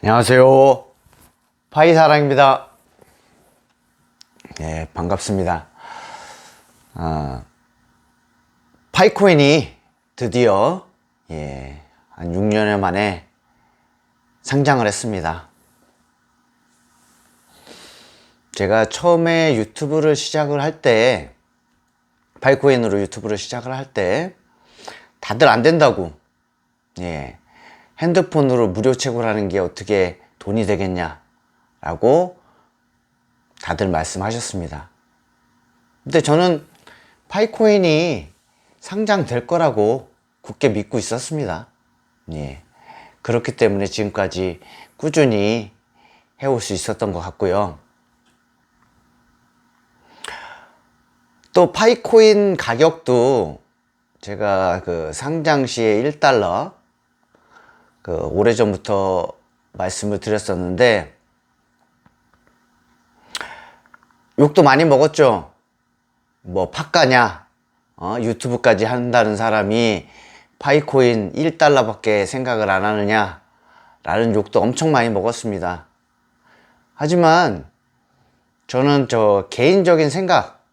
안녕하세요. 파이사랑입니다. 예, 반갑습니다. 아, 파이코인이 드디어, 예, 한 6년여 만에 상장을 했습니다. 제가 처음에 유튜브를 시작을 할 때, 파이코인으로 유튜브를 시작을 할 때, 다들 안 된다고, 예, 핸드폰으로 무료 채굴하는 게 어떻게 돈이 되겠냐 라고 다들 말씀하셨습니다. 근데 저는 파이코인이 상장될 거라고 굳게 믿고 있었습니다. 예. 그렇기 때문에 지금까지 꾸준히 해올 수 있었던 것 같고요. 또 파이코인 가격도 제가 그 상장 시에 1달러, 그 오래전부터 말씀을 드렸었는데 욕도 많이 먹었죠. 뭐 팟가냐, 어, 유튜브까지 한다는 사람이 파이코인 1달러밖에 생각을 안 하느냐, 라는 욕도 엄청 많이 먹었습니다. 하지만 저는 저 개인적인 생각,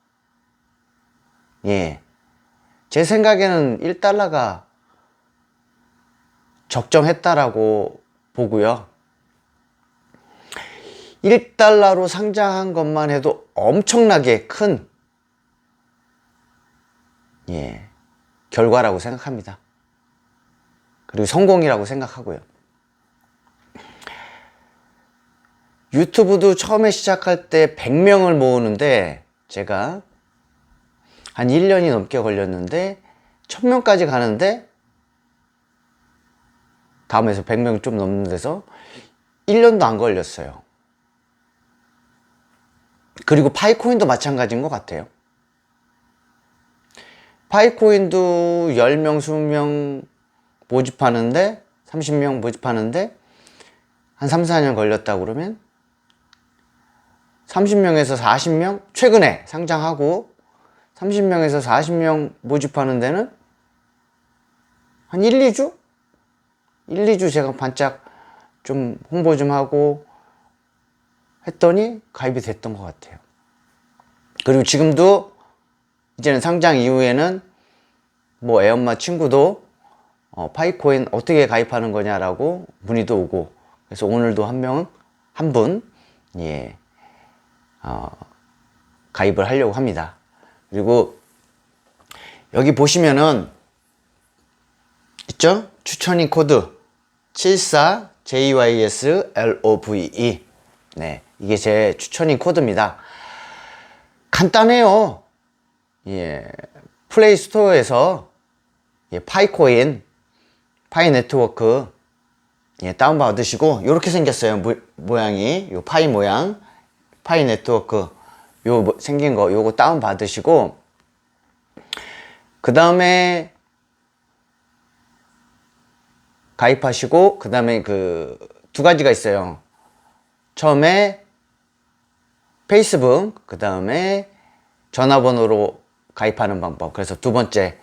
예, 제 생각에는 1달러가 적정했다라고 보고요. 1달러로 상장한 것만 해도 엄청나게 큰 예, 결과라고 생각합니다. 그리고 성공이라고 생각하고요. 유튜브도 처음에 시작할 때 100명을 모으는데 제가 한 1년이 넘게 걸렸는데 1000명까지 가는데 다음에서 100명 좀 넘는 데서 1년도 안 걸렸어요. 그리고 파이코인도 마찬가지인 것 같아요. 파이코인도 10명, 20명 모집하는데, 30명 모집하는데, 한 3, 4년 걸렸다 그러면, 30명에서 40명? 최근에 상장하고, 30명에서 40명 모집하는 데는 한 1, 2주? 1, 2주 제가 반짝 좀 홍보 좀 하고 했더니 가입이 됐던 것 같아요. 그리고 지금도 이제는 상장 이후에는 뭐 애엄마 친구도 어, 파이코인 어떻게 가입하는 거냐라고 문의도 오고 그래서 오늘도 한 명, 한 분, 예, 어, 가입을 하려고 합니다. 그리고 여기 보시면은 있죠? 추천인 코드 74 JYS LOVE. 네. 이게 제 추천인 코드입니다. 간단해요. 예. 플레이 스토어에서 예, 파이코인, 파이 네트워크 예, 다운 받으시고 이렇게 생겼어요. 모, 모양이. 요 파이 모양. 파이 네트워크 요 뭐, 생긴 거 요거 다운 받으시고 그 다음에 가입하시고 그 다음에 그 두 가지가 있어요. 처음에 페이스북 그 다음에 전화번호로 가입하는 방법. 그래서 두 번째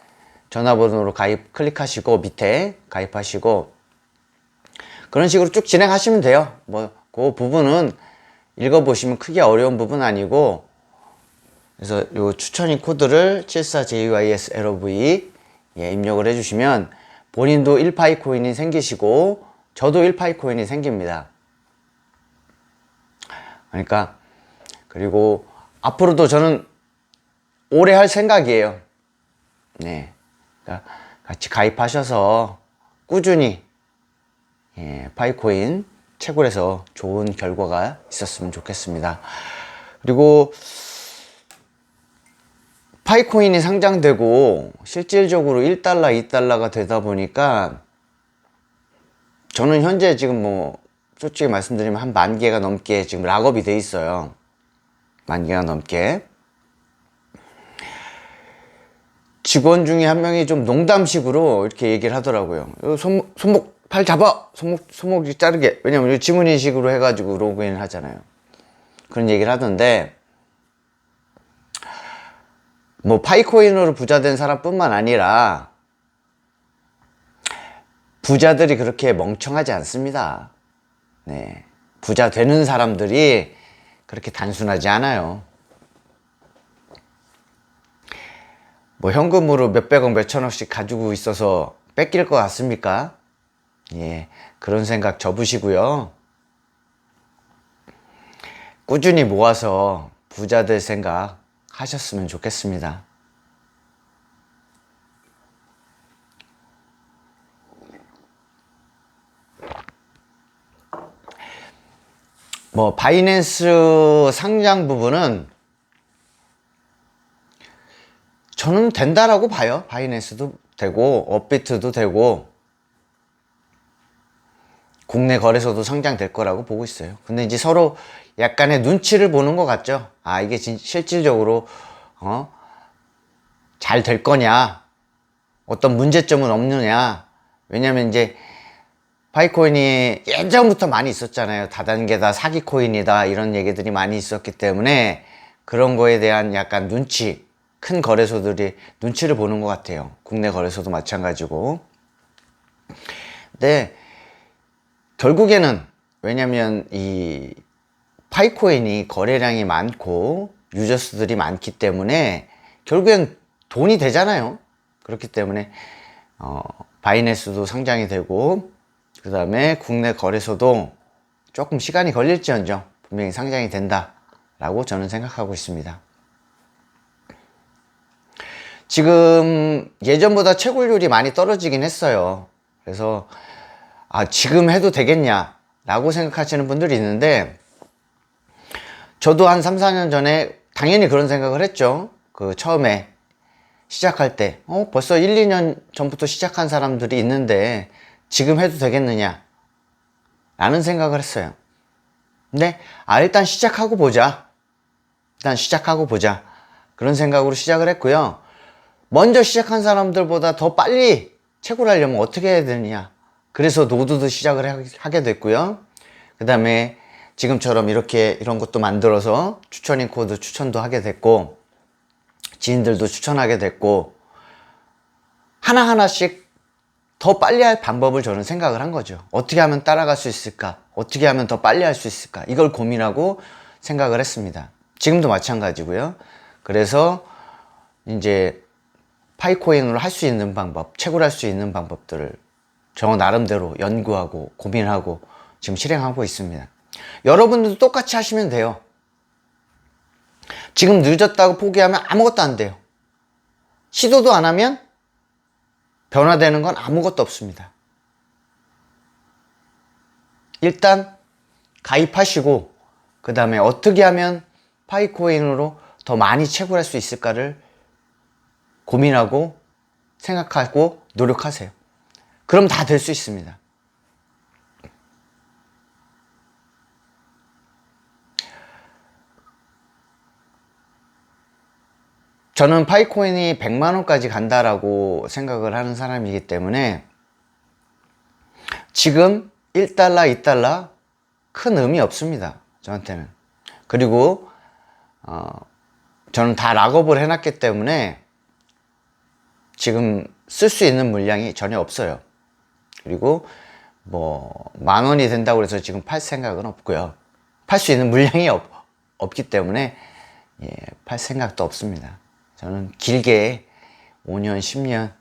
전화번호로 가입 클릭하시고 밑에 가입하시고 그런 식으로 쭉 진행하시면 돼요. 뭐 그 부분은 읽어보시면 크게 어려운 부분 아니고 그래서 요 추천인 코드를 74JYSLOV 예, 입력을 해주시면 본인도 1파이 코인이 생기시고 저도 1파이 코인이 생깁니다. 그러니까 그리고 앞으로도 저는 오래 할 생각이에요. 네. 그러니까 같이 가입하셔서 꾸준히 예, 파이코인 채굴해서 좋은 결과가 있었으면 좋겠습니다. 그리고 파이코인이 상장되고 실질적으로 1달러, 2달러가 되다 보니까 저는 현재 지금 뭐 솔직히 말씀드리면 한 만 개가 넘게 지금 락업이 돼 있어요. 만 개가 넘게. 직원 중에 한 명이 좀 농담식으로 이렇게 얘기를 하더라고요. 손목, 손목 팔 잡아! 손목, 손목이 자르게. 왜냐면 지문인식으로 해가지고 로그인 하잖아요. 그런 얘기를 하던데, 뭐 파이코인으로 부자 된 사람뿐만 아니라 부자들이 그렇게 멍청하지 않습니다. 네. 부자 되는 사람들이 그렇게 단순하지 않아요. 뭐 현금으로 몇백억, 몇천억씩 가지고 있어서 뺏길 것 같습니까? 예, 그런 생각 접으시고요. 꾸준히 모아서 부자 될 생각 하셨으면 좋겠습니다. 뭐 바이낸스 상장 부분은 저는 된다라고 봐요. 바이낸스도 되고 업비트도 되고 국내 거래소도 상장될 거라고 보고 있어요. 근데 이제 서로 약간의 눈치를 보는 것 같죠. 아 이게 진, 실질적으로 어? 잘 될 거냐? 어떤 문제점은 없느냐? 왜냐면 이제 파이코인이 예전부터 많이 있었잖아요. 다단계다, 사기 코인이다, 이런 얘기들이 많이 있었기 때문에 그런 거에 대한 약간 눈치, 큰 거래소들이 눈치를 보는 것 같아요. 국내 거래소도 마찬가지고. 근데 결국에는 왜냐면 이 파이코인이 거래량이 많고 유저수들이 많기 때문에 결국엔 돈이 되잖아요. 그렇기 때문에 어, 바이낸스도 상장이 되고 그 다음에 국내 거래소도 조금 시간이 걸릴지언정 분명히 상장이 된다라고 저는 생각하고 있습니다. 지금 예전보다 채굴률이 많이 떨어지긴 했어요. 그래서 아, 지금 해도 되겠냐? 라고 생각하시는 분들이 있는데, 저도 한 3, 4년 전에 당연히 그런 생각을 했죠. 그 처음에 시작할 때, 어, 벌써 1, 2년 전부터 시작한 사람들이 있는데, 지금 해도 되겠느냐? 라는 생각을 했어요. 근데, 아, 일단 시작하고 보자. 일단 시작하고 보자. 그런 생각으로 시작을 했고요. 먼저 시작한 사람들보다 더 빨리 채굴하려면 어떻게 해야 되느냐? 그래서 노드도 시작을 하게 됐고요. 그 다음에 지금처럼 이렇게 이런 것도 만들어서 추천인 코드 추천도 하게 됐고, 지인들도 추천하게 됐고, 하나하나씩 더 빨리 할 방법을 저는 생각을 한 거죠. 어떻게 하면 따라갈 수 있을까? 어떻게 하면 더 빨리 할 수 있을까? 이걸 고민하고 생각을 했습니다. 지금도 마찬가지고요. 그래서 이제 파이코인으로 할 수 있는 방법, 채굴할 수 있는 방법들을 저 나름대로 연구하고 고민하고 지금 실행하고 있습니다. 여러분들도 똑같이 하시면 돼요. 지금 늦었다고 포기하면 아무것도 안 돼요. 시도도 안 하면 변화되는 건 아무것도 없습니다. 일단 가입하시고 그 다음에 어떻게 하면 파이코인으로 더 많이 채굴할 수 있을까를 고민하고 생각하고 노력하세요. 그럼 다 될 수 있습니다. 저는 파이코인이 100만 원까지 간다라고 생각을 하는 사람이기 때문에 지금 1달러, 2달러 큰 의미 없습니다. 저한테는. 그리고 어, 저는 다 락업을 해놨기 때문에 지금 쓸 수 있는 물량이 전혀 없어요. 그리고 뭐 만 원이 된다고 해서 지금 팔 생각은 없고요. 팔 수 있는 물량이 없, 없기 때문에 예, 팔 생각도 없습니다. 저는 길게 5년, 10년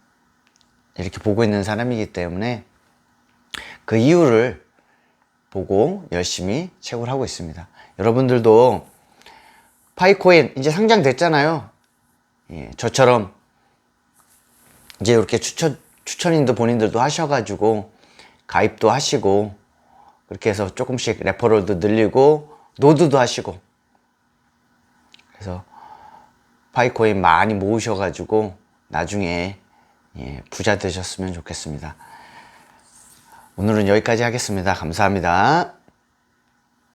이렇게 보고 있는 사람이기 때문에 그 이유를 보고 열심히 채굴 하고 있습니다. 여러분들도 파이코인 이제 상장됐잖아요. 예, 저처럼 이제 이렇게 추천, 추천인도 본인들도 하셔가지고 가입도 하시고 그렇게 해서 조금씩 레퍼럴도 늘리고 노드도 하시고 그래서 파이코인 많이 모으셔가지고 나중에 예, 부자 되셨으면 좋겠습니다. 오늘은 여기까지 하겠습니다. 감사합니다.